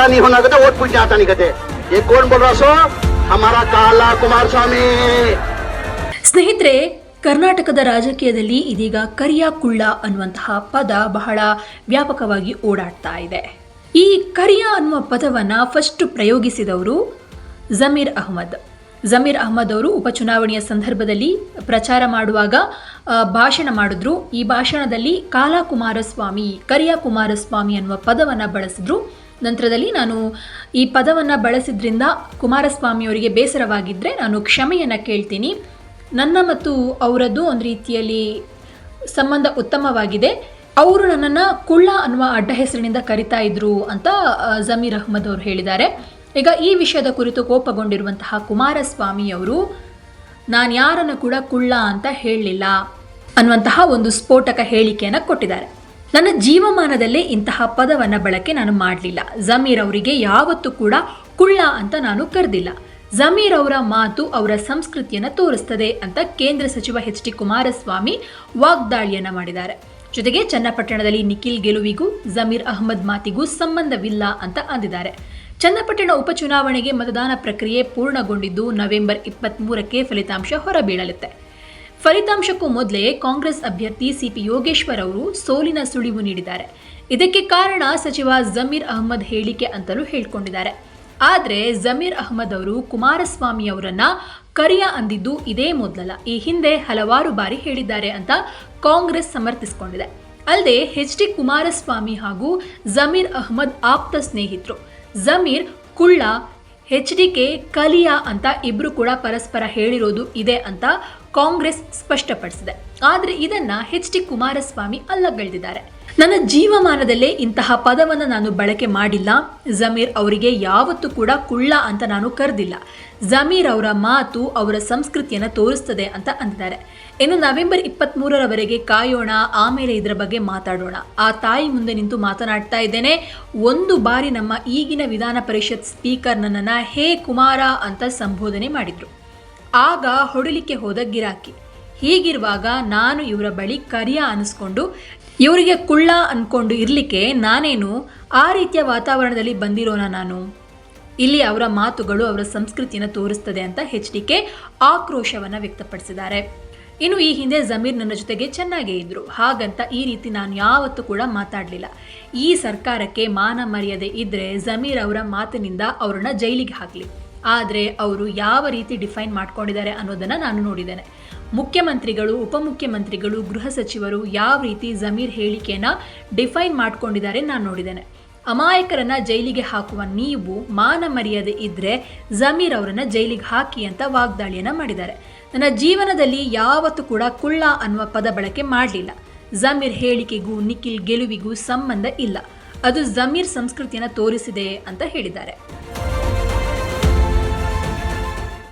बेटा नहीं होना कहते वोट पूछने आता नहीं कहते ये कौन बोल रहा सो हमारा काला कुमार स्वामी ಸ್ನೇಹಿತರೆ ಕರ್ನಾಟಕದ ರಾಜಕೀಯದಲ್ಲಿ ಇದೀಗ ಕರಿಯ ಕುಳ್ಳ ಅನ್ನುವಂತಹ ಪದ ಬಹಳ ವ್ಯಾಪಕವಾಗಿ ಓಡಾಡ್ತಾ ಇದೆ ಈ ಕರಿಯ ಅನ್ನುವ ಪದವನ್ನು ಫಸ್ಟ್ ಪ್ರಯೋಗಿಸಿದವರು ಜಮೀರ್ ಅಹ್ಮದ್ ಜಮೀರ್ ಅಹ್ಮದ್ ಅವರು ಉಪಚುನಾವಣೆಯ ಸಂದರ್ಭದಲ್ಲಿ ಪ್ರಚಾರ ಮಾಡುವಾಗ ಆ, ಭಾಷಣ ಮಾಡಿದ್ರು ಈ ಭಾಷಣದಲ್ಲಿ ಕಾಲಾ ಕುಮಾರಸ್ವಾಮಿ ಕರಿಯ ಕುಮಾರಸ್ವಾಮಿ ಅನ್ನುವ ಪದವನ್ನು ಬಳಸಿದ್ರು ನಂತರದಲ್ಲಿ ನಾನು ಈ ಪದವನ್ನು ಬಳಸಿದ್ರಿಂದ ಕುಮಾರಸ್ವಾಮಿಯವರಿಗೆ ಬೇಸರವಾಗಿದ್ದರೆ ನಾನು ಕ್ಷಮೆಯನ್ನು ಕೇಳ್ತೀನಿ. ನನ್ನ ಮತ್ತು ಅವರದ್ದು ಒಂದು ರೀತಿಯಲ್ಲಿ ಸಂಬಂಧ ಉತ್ತಮವಾಗಿದೆ. ಅವರು ನನ್ನನ್ನು ಕುಳ್ಳ ಅನ್ನುವ ಅಡ್ಡ ಹೆಸರಿನಿಂದ ಕರಿತಾ ಇದ್ರು ಅಂತ ಜಮೀರ್ ಅಹ್ಮದ್ ಅವರು ಹೇಳಿದ್ದಾರೆ. ಈಗ ಈ ವಿಷಯದ ಕುರಿತು ಕೋಪಗೊಂಡಿರುವಂತಹ ಕುಮಾರಸ್ವಾಮಿ ಅವರು ನಾನು ಯಾರನ್ನು ಕೂಡ ಕುಳ್ಳ ಅಂತ ಹೇಳಲಿಲ್ಲ ಅನ್ನುವಂತಹ ಒಂದು ಸ್ಫೋಟಕ ಹೇಳಿಕೆಯನ್ನು ಕೊಟ್ಟಿದ್ದಾರೆ. ನನ್ನ ಜೀವಮಾನದಲ್ಲೇ ಇಂತಹ ಪದವನ್ನು ಬಳಕೆ ನಾನು ಮಾಡಲಿಲ್ಲ. ಜಮೀರ್ ಅವರಿಗೆ ಯಾವತ್ತೂ ಕೂಡ ಕುಳ್ಳ ಅಂತ ನಾನು ಕರೆದಿಲ್ಲ. ಜಮೀರ್ ಅವರ ಮಾತು ಅವರ ಸಂಸ್ಕೃತಿಯನ್ನು ತೋರಿಸ್ತದೆ ಅಂತ ಕೇಂದ್ರ ಸಚಿವ ಎಚ್ ಡಿ ಕುಮಾರಸ್ವಾಮಿ ವಾಗ್ದಾಳಿಯನ್ನ ಮಾಡಿದ್ದಾರೆ. ಜೊತೆಗೆ ಚನ್ನಪಟ್ಟಣದಲ್ಲಿ ನಿಖಿಲ್ ಗೆಲುವಿಗೂ ಜಮೀರ್ ಅಹ್ಮದ್ ಮಾತಿಗೂ ಸಂಬಂಧವಿಲ್ಲ ಅಂತ ಅಂದಿದ್ದಾರೆ. ಚನ್ನಪಟ್ಟಣ ಉಪಚುನಾವಣೆಗೆ ಮತದಾನ ಪ್ರಕ್ರಿಯೆ ಪೂರ್ಣಗೊಂಡಿದ್ದು ನವೆಂಬರ್ ಇಪ್ಪತ್ತ್ಮೂರಕ್ಕೆ ಫಲಿತಾಂಶ ಹೊರಬೀಳಲಿದೆ. ಫಲಿತಾಂಶಕ್ಕೂ ಮೊದಲೇ ಕಾಂಗ್ರೆಸ್ ಅಭ್ಯರ್ಥಿ ಸಿಪಿ ಯೋಗೇಶ್ವರ್ ಅವರು ಸೋಲಿನ ಸುಳಿವು ನೀಡಿದ್ದಾರೆ. ಇದಕ್ಕೆ ಕಾರಣ ಸಚಿವ ಜಮೀರ್ ಅಹ್ಮದ್ ಹೇಳಿಕೆ ಅಂತಲೂ ಹೇಳ್ಕೊಂಡಿದ್ದಾರೆ. ಆದರೆ ಜಮೀರ್ ಅಹ್ಮದ್ ಅವರು ಕುಮಾರಸ್ವಾಮಿ ಅವರನ್ನ ಕರಿಯ ಅಂದಿದ್ದು ಇದೇ ಮೊದಲಲ್ಲ. ಈ ಹಿಂದೆ ಹಲವಾರು ಬಾರಿ ಹೇಳಿದ್ದಾರೆ ಅಂತ ಕಾಂಗ್ರೆಸ್ ಸಮರ್ಥಿಸಿಕೊಂಡಿದೆ. ಅಲ್ಲದೆ ಎಚ್ ಡಿ ಕುಮಾರಸ್ವಾಮಿ ಹಾಗೂ ಜಮೀರ್ ಅಹ್ಮದ್ ಆಪ್ತ ಸ್ನೇಹಿತರು. ಜಮೀರ್, ಕುಳ್ಳ, ಎಚ್ ಡಿ ಕೆ, ಕಲಿಯಾ ಅಂತ ಇಬ್ರು ಕೂಡ ಪರಸ್ಪರ ಹೇಳಿರೋದು ಇದೆ ಅಂತ ಕಾಂಗ್ರೆಸ್ ಸ್ಪಷ್ಟಪಡಿಸಿದೆ. ಆದರೆ ಇದನ್ನ ಹೆಚ್ ಡಿ ಕುಮಾರಸ್ವಾಮಿ ಅಲ್ಲಗಳೆದಿದ್ದಾರೆ. ನನ್ನ ಜೀವಮಾನದಲ್ಲೇ ಇಂತಹ ಪದವನ್ನು ನಾನು ಬಳಕೆ ಮಾಡಿಲ್ಲ. ಜಮೀರ್ ಅವರಿಗೆ ಯಾವತ್ತೂ ಕೂಡ ಕುಳ್ಳ ಅಂತ ನಾನು ಕರೆದಿಲ್ಲ. ಜಮೀರ್ ಅವರ ಮಾತು ಅವರ ಸಂಸ್ಕೃತಿಯನ್ನು ತೋರಿಸ್ತದೆ ಅಂತ ಅಂದಿದ್ದಾರೆ. ಇನ್ನು ನವೆಂಬರ್ ಇಪ್ಪತ್ತ್ಮೂರರವರೆಗೆ ಕಾಯೋಣ, ಆಮೇಲೆ ಇದರ ಬಗ್ಗೆ ಮಾತಾಡೋಣ. ಆ ತಾಯಿ ಮುಂದೆ ನಿಂತು ಮಾತನಾಡ್ತಾ ಇದ್ದೇನೆ. ಒಂದು ಬಾರಿ ನಮ್ಮ ಈಗಿನ ವಿಧಾನ ಪರಿಷತ್ ಸ್ಪೀಕರ್ ನನ್ನನ್ನು, ಹೇ ಕುಮಾರ ಅಂತ ಸಂಬೋಧನೆ ಮಾಡಿದ್ರು. ಆಗ ಹೊಡಿಲಿಕ್ಕೆ ಹೋದ ಗಿರಾಕಿ. ಹೀಗಿರುವಾಗ ನಾನು ಇವರ ಬಳಿ ಕರಿಯ ಅನಿಸ್ಕೊಂಡು, ಇವರಿಗೆ ಕುಳ್ಳ ಅನ್ಕೊಂಡು ಇರಲಿಕ್ಕೆ ನಾನೇನು ಆ ರೀತಿಯ ವಾತಾವರಣದಲ್ಲಿ ಬಂದಿರೋನ ನಾನು? ಇಲ್ಲಿ ಅವರ ಮಾತುಗಳು ಅವರ ಸಂಸ್ಕೃತಿಯನ್ನು ತೋರಿಸ್ತದೆ ಅಂತ ಹೆಚ್ ಡಿ ಕೆ ಆಕ್ರೋಶವನ್ನು ವ್ಯಕ್ತಪಡಿಸಿದ್ದಾರೆ. ಇನ್ನು ಈ ಹಿಂದೆ ಜಮೀರ್ ನನ್ನ ಜೊತೆಗೆ ಚೆನ್ನಾಗೇ ಇದ್ರು. ಹಾಗಂತ ಈ ರೀತಿ ನಾನು ಯಾವತ್ತೂ ಕೂಡ ಮಾತಾಡಲಿಲ್ಲ. ಈ ಸರ್ಕಾರಕ್ಕೆ ಮಾನ ಮರ್ಯಾದೆ ಇದ್ದರೆ ಜಮೀರ್ ಅವರ ಮಾತಿನಿಂದ ಅವರನ್ನ ಜೈಲಿಗೆ ಹಾಕಲಿ. ಆದರೆ ಅವರು ಯಾವ ರೀತಿ ಡಿಫೈನ್ ಮಾಡ್ಕೊಂಡಿದ್ದಾರೆ ಅನ್ನೋದನ್ನು ನಾನು ನೋಡಿದ್ದೇನೆ. ಮುಖ್ಯಮಂತ್ರಿಗಳು, ಉಪಮುಖ್ಯಮಂತ್ರಿಗಳು, ಗೃಹ ಸಚಿವರು ಯಾವ ರೀತಿ ಜಮೀರ್ ಹೇಳಿಕೆಯನ್ನು ಡಿಫೈನ್ ಮಾಡ್ಕೊಂಡಿದ್ದಾರೆ ನಾನು ನೋಡಿದ್ದೇನೆ. ಅಮಾಯಕರನ್ನ ಜೈಲಿಗೆ ಹಾಕುವ ನೀವು ಮಾನ ಮರ್ಯಾದೆ ಇದ್ದರೆ ಜಮೀರ್ ಅವರನ್ನು ಜೈಲಿಗೆ ಹಾಕಿ ಅಂತ ವಾಗ್ದಾಳಿಯನ್ನು ಮಾಡಿದ್ದಾರೆ. ನನ್ನ ಜೀವನದಲ್ಲಿ ಯಾವತ್ತೂ ಕೂಡ ಕುಳ್ಳ ಅನ್ನುವ ಪದ ಬಳಕೆ ಮಾಡಲಿಲ್ಲ. ಜಮೀರ್ ಹೇಳಿಕೆಗೂ, ನಿಖಿಲ್ ಗೆಲುವಿಗೂ ಸಂಬಂಧ ಇಲ್ಲ. ಅದು ಜಮೀರ್ ಸಂಸ್ಕೃತಿಯನ್ನು ತೋರಿಸಿದೆ ಅಂತ ಹೇಳಿದ್ದಾರೆ.